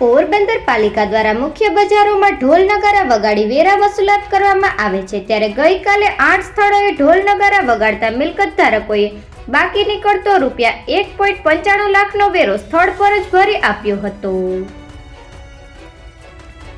પોરબંદર પાલિકા દ્વારા મુખ્ય બજારોમાં ઢોલ નગારા વગાડી વેરા વસૂલાત કરવામાં આવે છે. ત્યારે ગઈકાલે આઠ સ્થળોએ ઢોલ નગારા વગાડતા મિલકત ધારકોએ બાકી નીકળતો રૂપિયા એક પોઈન્ટ પંચાણું લાખનો વેરો સ્થળ પર જ ભરી આપ્યો હતો.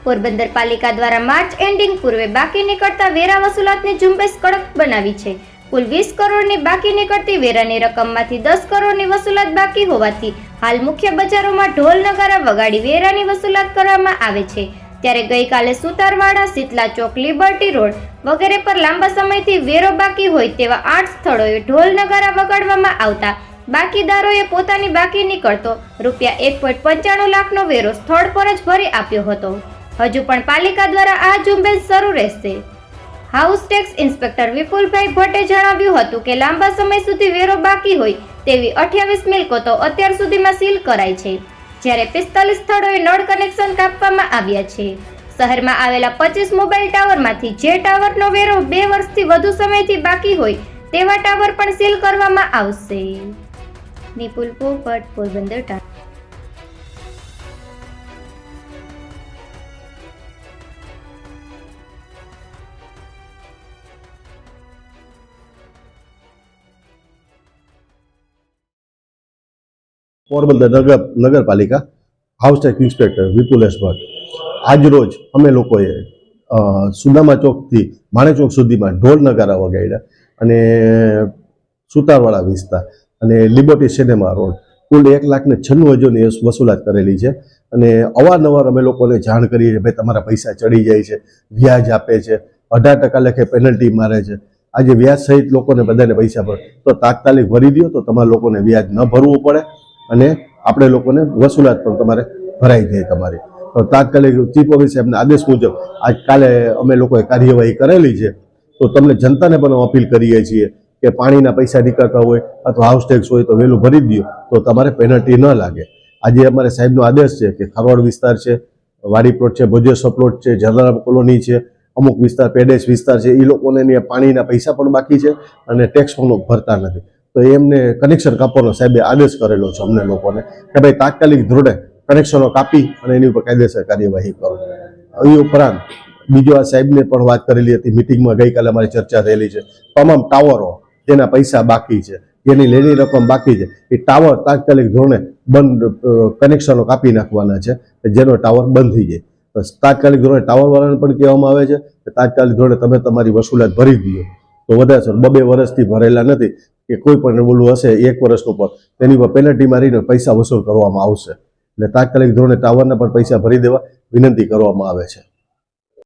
પોરબંદર પાલિકા દ્વારા માર્ચ એન્ડિંગ પૂર્વે બાકી નીકળતા વેરા વસૂલાતની ઝુંબેશ કડક બનાવી છે. કુલ વીસ કરોડની બાકી નીકળતી વેરાની રકમમાંથી દસ કરોડની વસૂલાત બાકી હોવાથી હાલ મુખ્ય બજારોમાં ઢોલ, નગારા વગાડી વેરાની વસૂલાત કરવામાં આવે છે. ત્યારે ગઈકાલે સુતારવાડા, શીતલા ચોક, લિબર્ટી રોડ વગેરે પર લાંબા સમયથી વેરો બાકી હોય તેવા આઠ સ્થળોએ ઢોલ, નગારા વગાડવામાં આવતા બાકીદારોએ પોતાની બાકી નીકળતો રૂપિયા એક પોઈન્ટ પંચાણું લાખનો વેરો સ્થળ પર જ ભરી આપ્યો હતો. હજુ પણ પાલિકા દ્વારા આ ઝુંબેશ શરૂ રહેશે. હાઉસ ટેક્સ ઇન્સ્પેક્ટર વિપુલભાઈ ભટ્ટે જણાવ્યું હતું કે લાંબા સમય સુધી વેરો બાકી હોય તેવી અઠ્યાવીસ મિલકતો અત્યાર સુધીમાં સીલ કરાઈ છે, જ્યારે પિસ્તાલીસ સ્થળોએ નળ કનેક્શન કાપવામાં આવ્યા છે. શહેરમાં આવેલા પચીસ મોબાઈલ ટાવરમાંથી જે ટાવરનો વેરો બે વર્ષથી વધુ સમયથી બાકી હોય તેવા ટાવર પણ સીલ કરવામાં આવશે. વિપુલ પોપટ પોરબંદર ટા પોરબંદર નગર, નગરપાલિકા house tax inspector Vipulesh Bhatt આજરોજ અમે લોકોએ સુદામા ચોકથી માણે ચોક સુધીમાં ઢોલ નગારા વગાડ્યા અને સુતારવાળા વિસ્તાર અને લિબર્ટી સિનેમા રોડ કુલ એક લાખ ને છન્નું હજારની વસૂલાત કરેલી છે અને અવારનવાર અમે લોકોને જાણ કરીએ છીએ, ભાઈ, તમારા પૈસા ચડી જાય છે, વ્યાજ આપે છે, અઢાર ટકા લેખે પેનલ્ટી મારે છે. આજે વ્યાજ સહિત લોકોને બધાને પૈસા ભર તો તાત્કાલિક ભરી દો તો તમારા લોકોને વ્યાજ ન ભરવું પડે. અને આપણે લોકોને વસૂલાત પણ તમારે ભરાઈ જાય તમારી. તો તાત્કાલિક ચીફ ઓફિસ સાહેબના આદેશ મુજબ આજ કાલે અમે લોકોએ કાર્યવાહી કરેલી છે. તો તમને જનતાને પણ અપીલ કરીએ છીએ કે પાણીના પૈસા નીકળતા હોય અથવા હાઉસ ટેક્સ હોય તો વહેલું ભરી દો, તો તમારે પેનલ્ટી ન લાગે. આજે અમારે સાહેબનો આદેશ છે કે ખરવાડ વિસ્તાર છે, વાડી પ્લોટ છે, ભોજેશ્વર પ્લોટ છે, જલારામ કોલોની છે, અમુક વિસ્તાર, પેડેશ વિસ્તાર છે એ લોકોને પાણીના પૈસા પણ બાકી છે અને ટેક્સ પણ ભરતા નથી. તો એમને કનેક્શન કાપવાનો સાહેબે આદેશ કરેલો છે અમને લોકોને કે ભાઈ તાત્કાલિક ધોરણે કનેક્શનો કાપી અને એની ઉપર કાયદેસર કાર્યવાહી કરો. એ ઉપરાંત બીજો આ સાહેબને પણ વાત કરેલી હતી, મિટિંગમાં ગઈકાલે અમારી ચર્ચા થયેલી છે. તમામ ટાવરો જેના પૈસા બાકી છે, જેની લેણી રકમ બાકી છે, એ ટાવર તાત્કાલિક ધોરણે બંધ કનેક્શનો કાપી નાખવાના છે જેનો ટાવર બંધ થઈ જાય. તાત્કાલિક ધોરણે ટાવરવાળાને પણ કહેવામાં આવે છે કે તાત્કાલિક ધોરણે તમે તમારી વસૂલાત ભરી દો. તો વધારે બબે વર્ષથી ભરેલા નથી. કે કોઈ પણ ઓલું હશે એક વર્ષનું પણ, તેની પર પેનલ્ટી મારીને પૈસા વસૂલ કરવામાં આવશે. એટલે તાત્કાલિક ધોરણે ટાવરના પણ પૈસા ભરી દેવા વિનંતી કરવામાં આવે છે.